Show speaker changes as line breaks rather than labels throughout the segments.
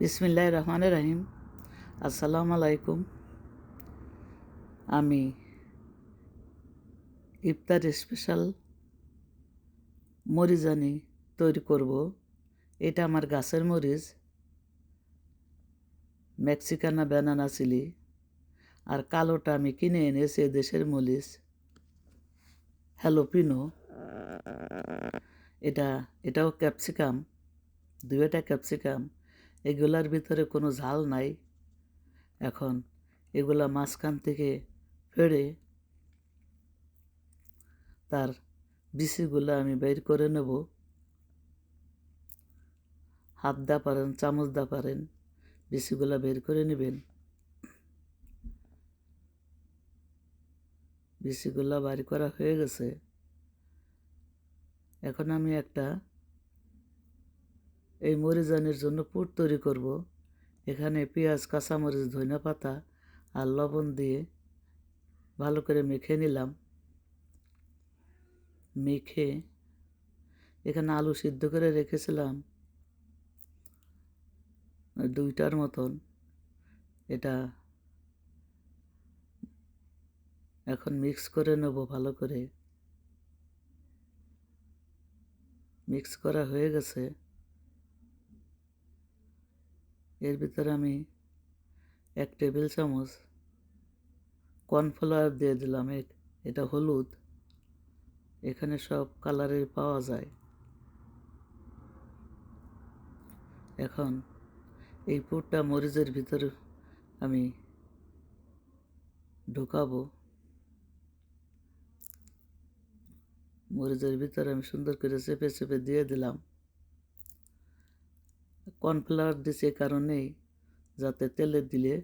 বিসমিল্লাহ রহমান রাহিম। আসসালামু আলাইকুম। আমি ইফতার স্পেশাল মরিজানি তৈরি করব। এটা আমার গাছের মরিচ, মেক্সিকানা ব্যানানা চিলি, আর কালোটা আমি কিনে এনেছি দেশের মরিচ, হ্যালোপিনো। এটা, এটাও ক্যাপসিকাম, দুইটা ক্যাপসিকাম। এগুলার ভিতরে কোনো ঝাল নাই। এখন এগুলা মাঝখান থেকে ফেড়ে তার বিচিগুলো আমি বের করে নেব। হাত দা পারেন, চামচ দা পারেন, বিচিগুলা বের করে নেবেন। বিচিগুলা বাড়ি করা হয়ে গেছে। এখন আমি একটা এই মরিজানের জন্য পুর তৈরি করব। এখানে পেঁয়াজ, কাঁচামরিচ ধনিয়া পাতা আর লবণ দিয়ে ভালো করে মেখে নিলাম। মেখে এখানে আলু সিদ্ধ করে রেখেছিলাম। দুইটার মতন। এটা এখন মিক্স করে নেব ভালো করে। মিক্স করা হয়ে গেছে। এর ভিতরে আমি এক টেবিল চামচ কর্নফ্লাওয়ার দিয়ে দিলাম। এটা হলুদ। এখানে সব কালারের পাওয়া যায়। এখন এই পুরটা মরিচের ভিতরে আমি ঢুকাবো। মরিচের ভিতরে আমি সুন্দর করে চেপে চেপে দিয়ে দিলাম। কর্নফ্লাওয়ার দিছে কারণেই যাতে তেলে দিলে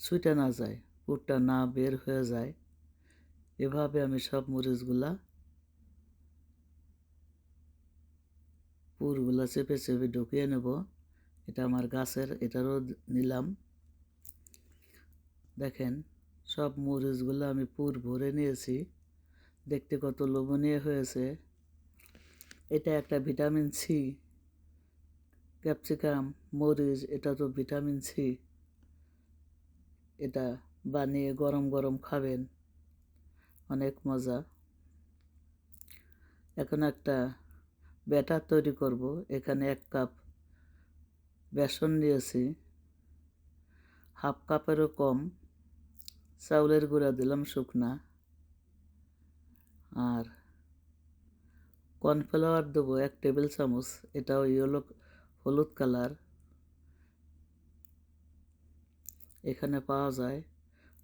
সুইটা না যায়, পুরটা না বের হয়ে যায়। এভাবে আমি সব মরিচগুলা, পুরগুলা চেপে চেপে ঢুকিয়ে নেব। এটা আমার গাছের, এটারও নিলাম। দেখেন, সব মরিচগুলো আমি পুর ভরে নিয়েছি। দেখতে কত লোভনীয় হয়েছে। এটা একটা ভিটামিন সি। ক্যাপসিকাম, মরিচ, এটা তো ভিটামিন সি। এটা বানিয়ে গরম গরম খাবেন। অনেক মজা। এখন একটা ব্যাটার তৈরি করব। এখানে এক কাপ বেসন নিয়েছি। হাফ কাপেরও কম। চাউলের গুঁড়া দিলাম শুকনা। আর কর্নফ্লাওয়ার দেবো এক টেবিল চামচ। এটাও ইয়েলো হলুদ কালার। এখানে পাওয়া যায়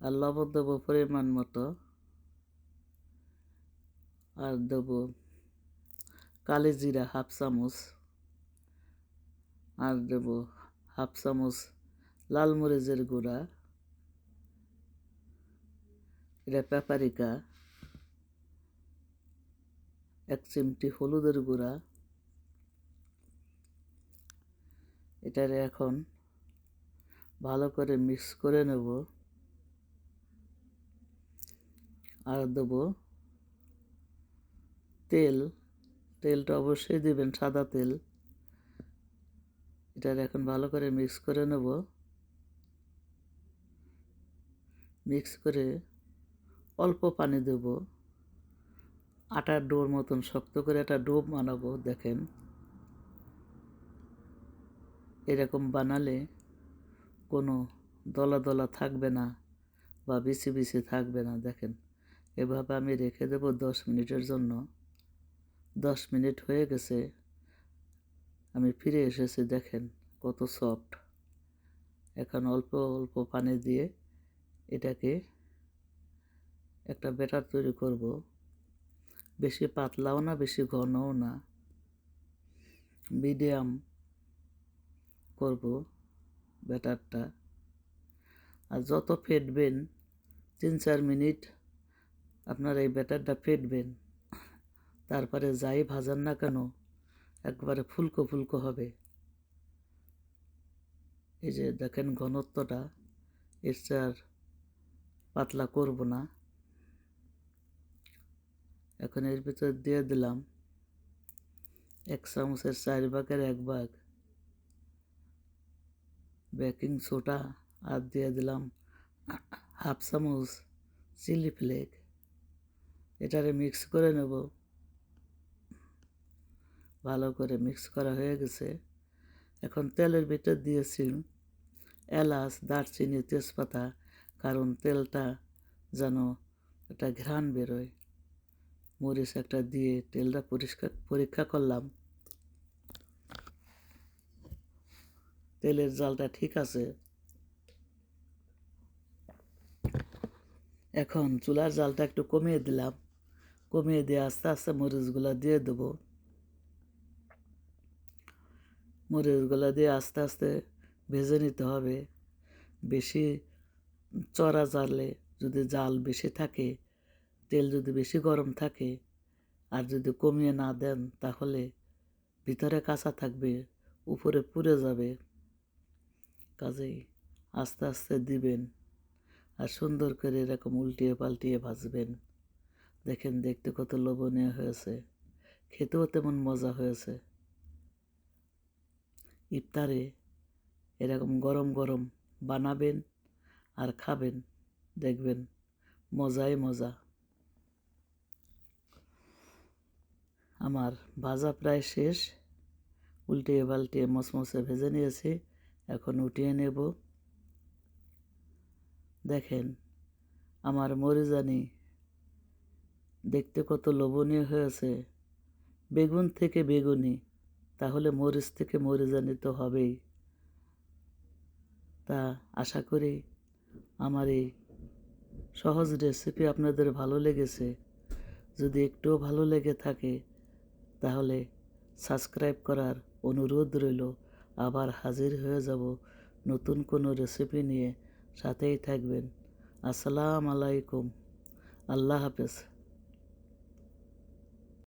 আর লবণ দেবো পরিমাণ মতো। আর দেবো কালি জিরা হাফ চামচ। আর দেব হাফ চামচ লাল মরিচের গুঁড়া। এটা পেপারিকা। এক চিমটি হলুদের গুঁড়া। এটারে এখন ভালো করে মিক্স করে নেব। আর দেব তেল। তেলটা অবশ্যই দেবেন সাদা তেল। এটার এখন ভালো করে মিক্স করে নেব। মিক্স করে অল্প পানি দেব। আটার ডোর মতন শক্ত করে একটা ডোব বানাবো, দেখেন। এরকম বানালে কোনো দলা দলা থাকবে না বা বিছি বিছি থাকবে না। দেখেন, এভাবে আমি রেখে দেবো দশ মিনিটের জন্য। দশ মিনিট হয়ে গেছে, আমি ফিরে এসেছি, দেখেন কত সফট এখন অল্প অল্প পানি দিয়ে এটাকে একটা ব্যাটার তৈরি করব। বেশি পাতলাও না, বেশি ঘনও না। মিডিয়াম করব ব্যাটারটা। আর যত ফেটবেন, তিন চার মিনিট আপনার এই ব্যাটারটা ফেটবেন, তারপরে যাই ভাজান না কেন, একবারে ফুলকো ফুলকো হবে। এই যে দেখেন ঘনত্বটা, এর আর পাতলা করব না। এখন এর ভিতরে দিয়ে দিলাম, এক চামচের চার ভাগের এক ভাগ। বেকিং সোডা আর দিয়ে দিলাম হাফ চামচ চিলি ফ্লেক। এটারে মিক্স করে নেব। ভালো করে মিক্স করা হয়ে গেছে। এখন তেলের ভিতর দিয়েছি এলাচ, দারচিনি, তেজপাতা, কারণ তেলটা যেন একটা ঘ্রাণ বেরোয়। মরিচ একটা দিয়ে তেলটা পরিষ্কার, পরীক্ষা করলাম। তেলের জালটা ঠিক আছে। এখন চুলার জালটা একটু কমিয়ে দিলাম। কমিয়ে দিয়ে আস্তে আস্তে মরিচগুলো দিয়ে দেবো। মরিচগুলো দিয়ে আস্তে আস্তে ভেজে নিতে হবে। বেশি চড়া জালে যদি জাল বেশি থাকে, তেল যদি বেশি গরম থাকে, আর যদি কমিয়ে না দেন, তাহলে ভিতরে কাঁচা থাকবে, উপরে পুড়ে যাবে। কাজেই আস্তে আস্তে দিবেন আর সুন্দর করে এরকম উল্টিয়ে পাল্টিয়ে ভাজবেন। দেখেন দেখতে কত লোভনীয় হয়েছে। খেতেও তেমন মজা হয়েছে। ইফতারে এরকম গরম গরম বানাবেন আর খাবেন, দেখবেন মজাই মজা। আমার ভাজা প্রায় শেষ। উল্টিয়ে পাল্টিয়ে মচমচে ভেজে নিয়েছি। এখন উঠিয়ে নেব। দেখেন, আমার মরিজানি দেখতে কত লোভনীয় হয়েছে বেগুন থেকে বেগুনি, তাহলে মরিচ থেকে মরিজানি তো হবেই। তা আশা করি আমার এই সহজ রেসিপি আপনাদের ভালো লেগেছে। যদি একটুও ভালো লেগে থাকে, তাহলে সাবস্ক্রাইব করার অনুরোধ রইল। আবার হাজির হয়ে যাব নতুন কোনো রেসিপি নিয়ে সাথেই থাকবেন। আসসালাম আলাইকুম। আল্লাহ হাফেজ।